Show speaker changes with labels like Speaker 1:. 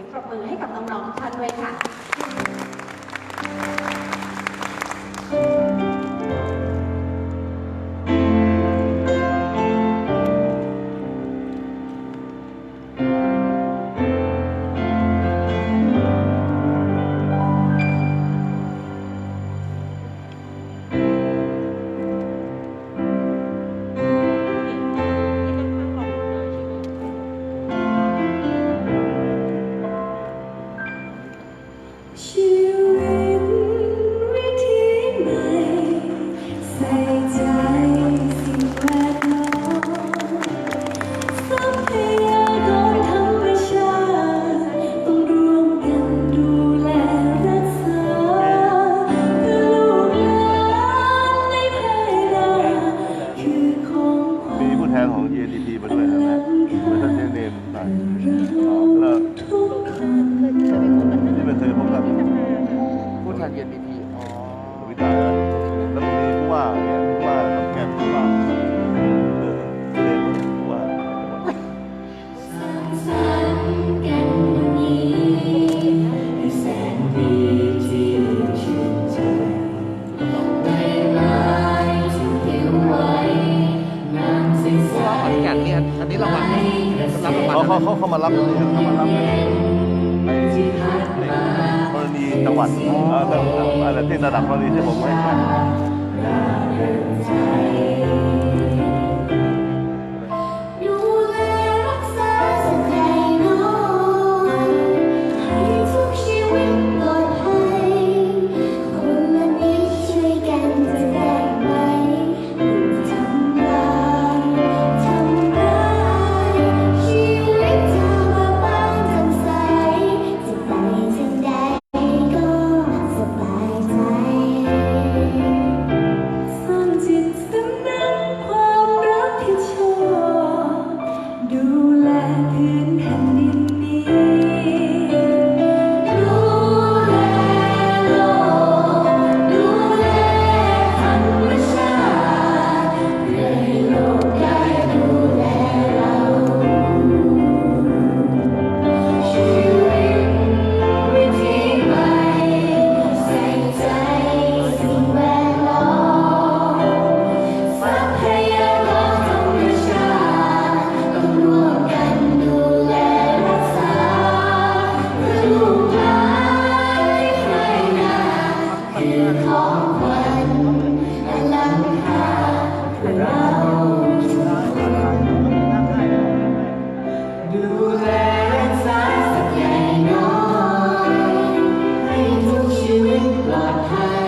Speaker 1: สียงปรบมือให้กับน้องๆทุกท่านด้วยค่ะ
Speaker 2: เขา
Speaker 3: เขาเขามา
Speaker 2: รับเลย
Speaker 4: ครั
Speaker 3: เขามารับในกรณีจังหวัดอะไรที่ระดับกรณีที่ผมให้ you, what
Speaker 2: happened?